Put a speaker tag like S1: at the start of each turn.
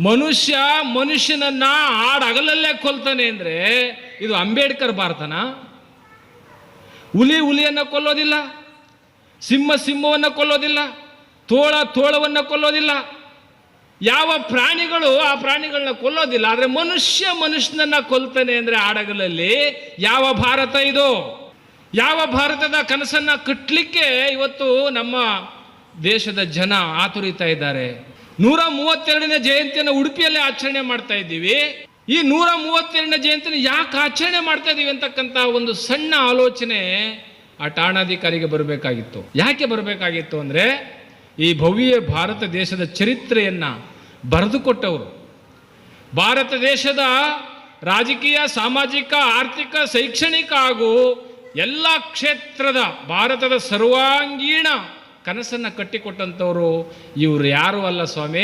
S1: ಮನುಷ್ಯ ಮನುಷ್ಯನನ್ನ ಆಡಗಲಲ್ಲೇ ಕೊಲ್ತಾನೆ ಅಂದ್ರೆ ಇದು ಅಂಬೇಡ್ಕರ್ ಭಾರತನ? ಹುಲಿ ಹುಲಿಯನ್ನು ಕೊಲ್ಲೋದಿಲ್ಲ, ಸಿಂಹ ಸಿಂಹವನ್ನು ಕೊಲ್ಲೋದಿಲ್ಲ, ತೋಳ ತೋಳವನ್ನು ಕೊಲ್ಲೋದಿಲ್ಲ. ಯಾವ ಪ್ರಾಣಿಗಳು ಆ ಪ್ರಾಣಿಗಳನ್ನ ಕೊಲ್ಲೋದಿಲ್ಲ, ಆದರೆ ಮನುಷ್ಯ ಮನುಷ್ಯನನ್ನ ಕೊಲ್ತಾನೆ ಅಂದ್ರೆ ಆಡಗಲಲ್ಲಿ ಯಾವ ಭಾರತ ಇದು? ಯಾವ ಭಾರತದ ಕನಸನ್ನ ಕಟ್ಟಲಿಕ್ಕೆ ಇವತ್ತು ನಮ್ಮ ದೇಶದ ಜನ ಆತುರಿತಾ ಇದ್ದಾರೆ. ನೂರ ಮೂವತ್ತೆರಡನೇ ಜಯಂತಿಯನ್ನು ಉಡುಪಿಯಲ್ಲೇ ಆಚರಣೆ ಮಾಡ್ತಾ ಇದ್ದೀವಿ. ಈ ನೂರ ಮೂವತ್ತೆರಡನೇ ಜಯಂತಿನ ಯಾಕೆ ಆಚರಣೆ ಮಾಡ್ತಾ ಇದ್ದೀವಿ ಅಂತಕ್ಕಂಥ ಒಂದು ಸಣ್ಣ ಆಲೋಚನೆ ಆ ಠಾಣಾಧಿಕಾರಿಗೆ ಬರಬೇಕಾಗಿತ್ತು. ಯಾಕೆ ಬರಬೇಕಾಗಿತ್ತು ಅಂದರೆ ಈ ಭವ್ಯ ಭಾರತ ದೇಶದ ಚರಿತ್ರೆಯನ್ನು ಬರೆದುಕೊಟ್ಟವರು ಭಾರತ ದೇಶದ ರಾಜಕೀಯ, ಸಾಮಾಜಿಕ, ಆರ್ಥಿಕ, ಶೈಕ್ಷಣಿಕ ಹಾಗೂ ಎಲ್ಲ ಕ್ಷೇತ್ರದ ಭಾರತದ ಸರ್ವಾಂಗೀಣ ಕನಸನ್ನು ಕಟ್ಟಿಕೊಟ್ಟಂಥವರು ಇವರು ಯಾರು ಅಲ್ಲ ಸ್ವಾಮಿ?